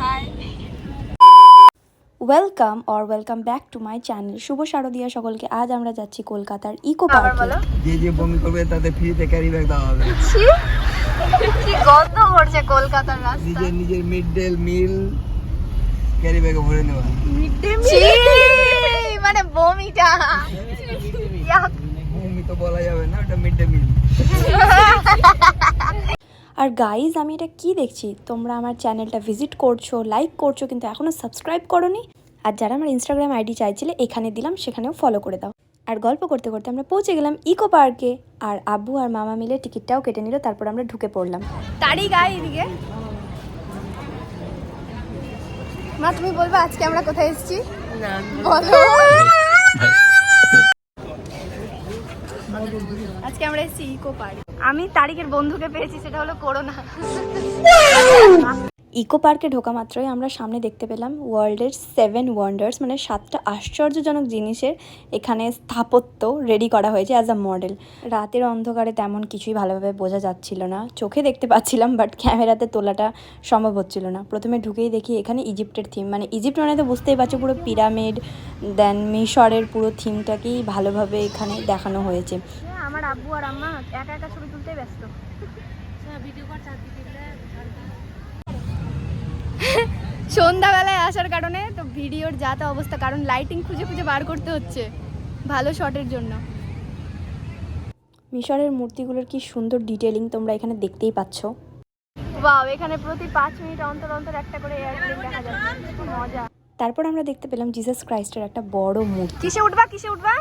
Hi welcome or welcome back to my channel শুভ শারদিয়া সকলকে। আজ আমরা যাচ্ছি কলকাতার ইকো পার্কে। যে যে বমি করবে তাতে ফ্রিতে ক্যারি ব্যাগ দেওয়া হবে। কি গন্ধ করছে কলকাতার রাস্তা। নিজের নিজের মিড ডে মিল ক্যারি ব্যাগে ভরে নেওয়া। ছি। মানে বমিটা। বমি তো বলা যাবে না ওটা মিড ডে মিল আর গাইজ আমি এটা কি দেখছি? তোমরা আমার চ্যানেলটা ভিজিট করছ লাইক করছ কিন্তু এখনও সাবস্ক্রাইব করোনি? আর যারা আমার ইনস্টাগ্রাম আইডি চাইছিলে এখানে দিলাম সেখানেও ফলো করে দাও। আর গল্প করতে করতে আমরা পৌঁছে গেলাম ইকো পার্কে আর আব্বু আর মামা মিলে টিকিটটাও কেটে নিল তারপর আমরা ঢুকে পড়লাম। তারই গায়ে এদিকে। মা তুমি বলবে আজকে আমরা কোথায় এসেছি? বলো। আজকে আমরা এসেছি ইকো পার্ক। আমি তারিখের বন্ধুকে পেয়েছি সেটা হলো করোনা। ইকো পার্কে ঢোকা মাত্রই আমরা সামনে দেখতে পেলাম ওয়ার্ল্ডের সেভেন ওয়ান্ডার্স মানে সাতটা আশ্চর্যজনক জিনিসের এখানে স্থাপত্য রেডি করা হয়েছে অ্যাজ আ মডেল রাতের অন্ধকারে তেমন কিছুই ভালোভাবে বোঝা যাচ্ছিল না। চোখে দেখতে পাচ্ছিলাম বাট ক্যামেরাতে তোলাটা সম্ভব হচ্ছিল না। প্রথমে ঢুকেই দেখি এখানে ইজিপ্টের থিম মানে ইজিপ্ট মানে তো বুঝতেই পারছ, পুরো পিরামিড দেন মিশরের পুরো থিমটাকেই ভালোভাবে এখানে দেখানো হয়েছে। আমার আব্বু আর আম্মা একা একা ছবি তুলতে ব্যস্ত। সন্ধ্যাবেলায় আসার কারণে তো ভিডিওর যা তা অবস্থা কারণ লাইটিং খুঁজে খুঁজে বার করতে হচ্ছে ভালো শটের জন্য। মিশরের মূর্তিগুলোর কি সুন্দর ডিটেলিং তোমরা এখানে দেখতেই পাচ্ছ। বাও এখানে প্রতি পাঁচ মিনিট অন্তর অন্তর একটা করে এয়ারপ্লেন দেখা যাচ্ছে মজা। তারপর আমরা দেখতে পেলাম জিসাস ক্রাইস্টের একটা বড় মূর্তি। কিসে উঠবা কিসে উঠবা?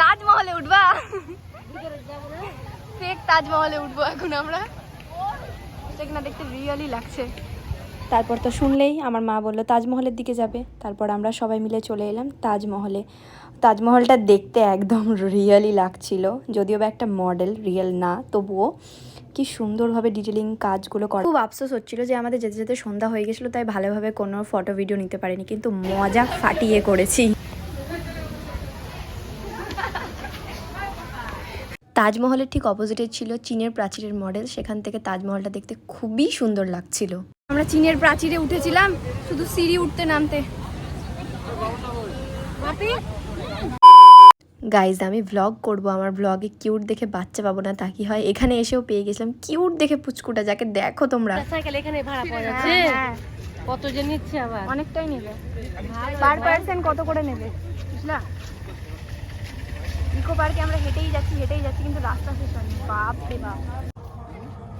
তাজমহলে উঠবা। ফেক তাজমহলে উঠবো এখন আমরা। কিনা দেখতে রিয়েলি লাগছে। তারপর তো শুনলেই আমার মা বলল, তাজমহলের দিকে যাবে। তারপর আমরা সবাই মিলে চলে এলাম তাজমহলে। তাজমহলটা দেখতে একদম রিয়েলি লাগছিল, যদিও বা একটা মডেল, রিয়েল না, তবুও কি সুন্দরভাবে ডিটেলিং কাজগুলো করে। খুব আফসোস হচ্ছিল যে আমাদের যেতে যেতে সন্ধ্যা হয়ে গেছিল, তাই ভালোভাবে কোনো ফটো ভিডিও নিতে পারিনি, কিন্তু মজা ফাটিয়ে করেছি। তাজমহলের ঠিক অপোজিটে ছিল চীনের প্রাচীরের মডেল সেখান থেকে তাজমহলটা দেখতে খুবই সুন্দর লাগছিল। আমরা চীনের প্রাচীরে উঠেছিলাম শুধু সিঁড়ি উঠতে নামতে। গাইজ আমি ভ্লগ করব। আমার ভ্লগে কিউট দেখে বাচ্চা পাবো না তা কি হয়? এখানে এসেও পেয়ে গেছিলাম। কিউট দেখে পুচকুটা যাকে দেখো তোমরা। সাইকেল এখানে ভাড়া পাওয়া যাচ্ছে? হ্যাঁ, হ্যাঁ, কত যে নিচ্ছে আবার। অনেকটাই নেবে। পার পার্সন কত করে নেবে? বুঝলা? ইকো পার্কে আমরা হেঁটেই যাচ্ছি হেঁটেই যাচ্ছি রাস্তা বাপ রে বাপ।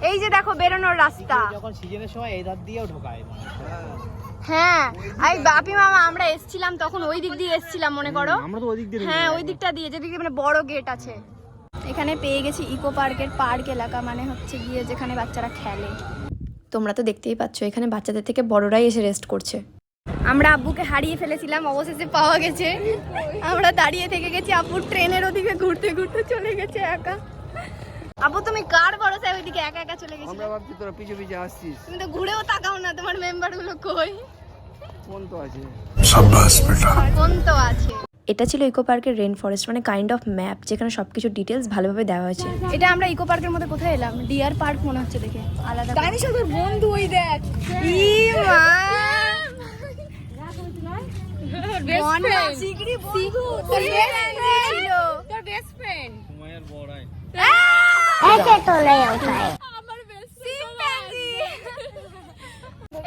এই যে দেখো বেরোনোর রাস্তা। যখন সিজনের সময় এই ধার দিয়েও ঢোকায় হ্যাঁ। এই বাপি মামা আমরা এসছিলাম তখন ওই দিক দিয়ে এসছিলাম মনে করো? আমরা তো ওদিক দিয়ে হ্যাঁ ওই দিকটা দিয়ে যেদিকে মানে বড় গেট আছে। এখানে পেয়ে গেছি ইকো পার্কের পার্ক এলাকা মানে হচ্ছে গিয়ে যেখানে বাচ্চারা খেলে। তোমরা তো দেখতেই পাচ্ছ এখানে বাচ্চাদের থেকে বড়রাই এসে রেস্ট করছে। আমরা আব্বুকে হারিয়ে ফেলেছিলাম অবশেষে পাওয়া গেছে। আমরা দাঁড়িয়ে থেকে গেছি আব্বু ট্রেনের ওদিকে ঘুরতে ঘুরতে চলে গেছে একা। আব্বু তুমি কার ভরসায় ওইদিকে একা একা চলে গেছিলে? আমরা ভাবছি তোরা পিছু পিছু আসছিস। তুমি তো ঘুরেও তাকাও না তোমার মেম্বারগুলো কই? ফোন তো আছে। কোন তো আছে। এটা ছিল ইকো পার্কের রেন ফরেস্ট মানে কাইন্ড অফ ম্যাপ যেখানে সবকিছু ডিটেলস ভালোভাবে দেওয়া হয়েছে। এটা আমরা ইকো পার্কের মধ্যে কোথায় এলাম? ডিয়ার পার্ক মনে হচ্ছে দেখে। আলাদা জানিস তোর বন্ধু ওই দেখ। ই মা বন্যা সিগড়ি বন্ধু তোর best friend ছিল তোর বেস্ট ফ্রেন্ড সময়ের বড়াই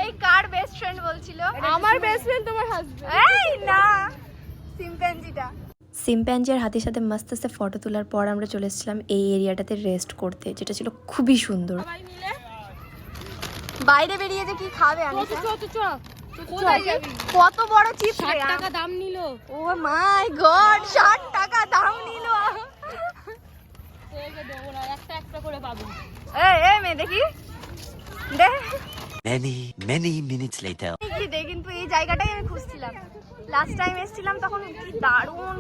এই কার বেস্ট ফ্রেন্ড বলছিল? আমার বেস্ট ফ্রেন্ড তোমার হাজবেন্ড এই না। সিম্প্যাঞ্জিটা সিম্প্যাঞ্জির হাতির সাথে মাস্তে আস্তে ফটো তোলার পর আমরা চলে এসেছিলাম এই এরিয়াটাতে রেস্ট করতে যেটা ছিল খুবই সুন্দর। বাইরে বেরিয়ে যে কি খাবে আমি কত বড় চিপস টাকা দাম নিল। ও মাই গড 60 টাকা দাম নিল। দেবো একটা একটা করে পাবো। এই এই মে দেখি। দে। Many, many minutes later. কি কিন্তু এই জায়গাটাই আমি খুঁজছিলাম। লাস্ট টাইম এসেছিলাম তখন কি দারুণ।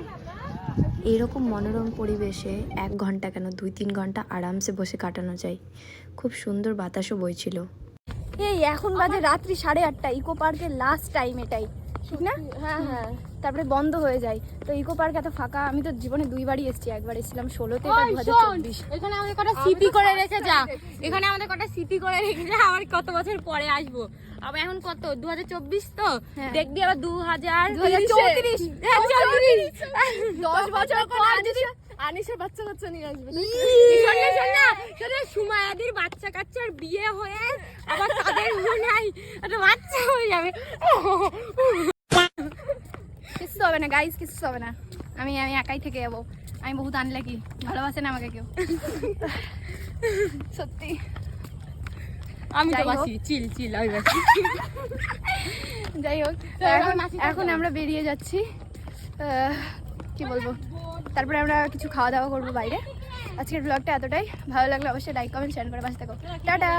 এইরকম মনোরম পরিবেশে এক ঘণ্টা কেন দুই তিন ঘণ্টা আরামসে বসে কাটানো যায়। খুব সুন্দর বাতাসও বইছিল। এই এখন বাজে রাত্রি সাড়ে আটটা ইকো পার্কের লাস্ট টাইম এটাই ঠিক না? হ্যাঁ হ্যাঁ। তারপরে বন্ধ হয়ে যায়। তো ইকো পার্ক এত ফাঁকা আমি তো জীবনে দুইবারই এসেছি একবার এসেছিলাম ষোলোতে এখানে আমাদের কটা স্মৃতি করে রেখে যা। এখানে আমাদের কটা স্মৃতি করে রেখে যা আবার কত বছর পরে আসব। আবার এখন কত? দু হাজার চব্বিশ তো? হ্যাঁ। দেখবি আবার দু হাজার 2034 হ্যাঁ, চৌত্রিশ। দশ বছর পর আনিসের বাচ্চা কাচ্চা নিয়ে আসবে ই! শোন না, শোন না, শোন না, সুমায়াদির বাচ্চা কাচ্চার বিয়ে হয়ে আবার তাদের মনে হয় একটা বাচ্চা হয়ে যাবে। কিচ্ছু হবে না গাইস কিচ্ছু হবে না। আমি আমি একাই থেকে যাব। আমি বহুত আনলে কি ভালোবাসে না আমাকে কেউ। সত্যি। আমি তো। বাসি চিল চিল আমি বাসি যাই হোক এখন এখন আমরা বেরিয়ে যাচ্ছি। কি বলব? তারপরে আমরা কিছু খাওয়া দাওয়া করব বাইরে। আজকের ব্লগটা এতটাই। ভালো লাগলে অবশ্যই লাইক কমেন্ট শেয়ার করে বাস থাকো। টাটা!